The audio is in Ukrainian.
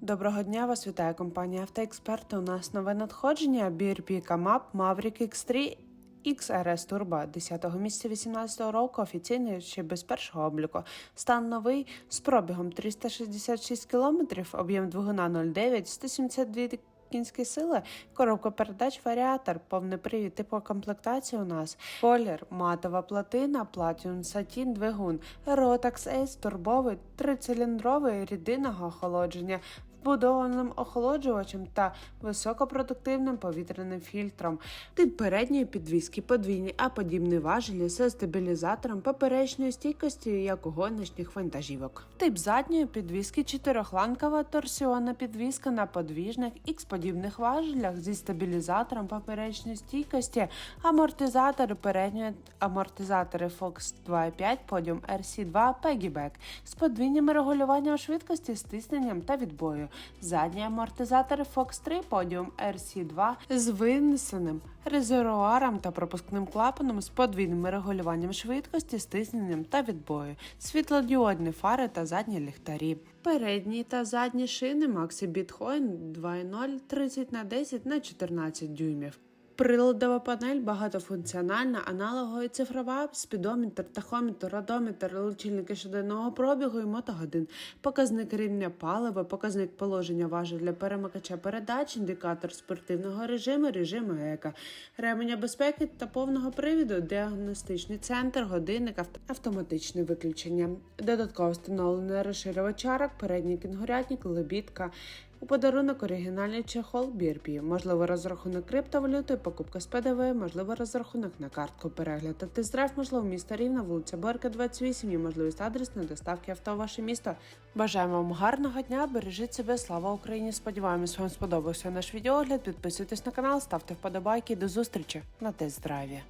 Доброго дня, вас вітає компанія Автоексперти. У нас нове надходження BRP Camap Maverick X3 XRS Turbo 10 місяця 2018 року, офіційний ще без першого обліку. Стан новий з пробігом 366 км, об'єм двигуна 0,9, 172 кінські сили, коробка передач, варіатор, повний привід, типу комплектації у нас, колір, матова платина, платіум сатін, двигун, Rotax Ace, турбовий, трициліндровий, рідинного охолодження, вбудованим охолоджувачем та високопродуктивним повітряним фільтром, тип передньої підвіски подвійні, а подібні важелі з стабілізатором поперечної стійкості, як у гоночних вантажівок. Тип задньої підвіски чотирьохланкова торсіонна підвіска на подвіжних X-подібних важелях зі стабілізатором поперечної стійкості, амортизатори передньої амортизатори Fox 2.5 Podium RC2 Peggyback з подвійним регулюванням швидкості, стисненням та відбою. Задні амортизатори Fox 3 Podium RC2 з винесеним резервуаром та пропускним клапаном з подвійним регулюванням швидкості, стисненням та відбою, світлодіодні фари та задні ліхтарі. Передні та задні шини Maxi Bitcoin 2.0 30 на 10 на 14 дюймів. Приладова панель багатофункціональна, аналогова і цифрова, спідометр, тахометр, радометр, лічильники щоденного пробігу і мотогодин, показник рівня палива, показник положення важеля перемикача передач, індикатор спортивного режиму, режиму ЕКА, ременя безпеки та повного привіду, діагностичний центр, годинник, авто- автоматичне виключення. Додатково встановлений розширювач арок, передній кінгурятник, лебідка, у подарунок оригінальний чехол BRP, можливо розрахунок криптовалюти, покупка з ПДВ, можливо розрахунок на картку, перегляд та тест-драйв, можливо, місто Рівна, вулиця Борка, 28 і можливість адресної доставки авто в ваше місто. Бажаємо вам гарного дня, бережіть себе, слава Україні! Сподіваємось, вам сподобався наш відеогляд. Підписуйтесь на канал, ставте вподобайки. До зустрічі на тест-драйві.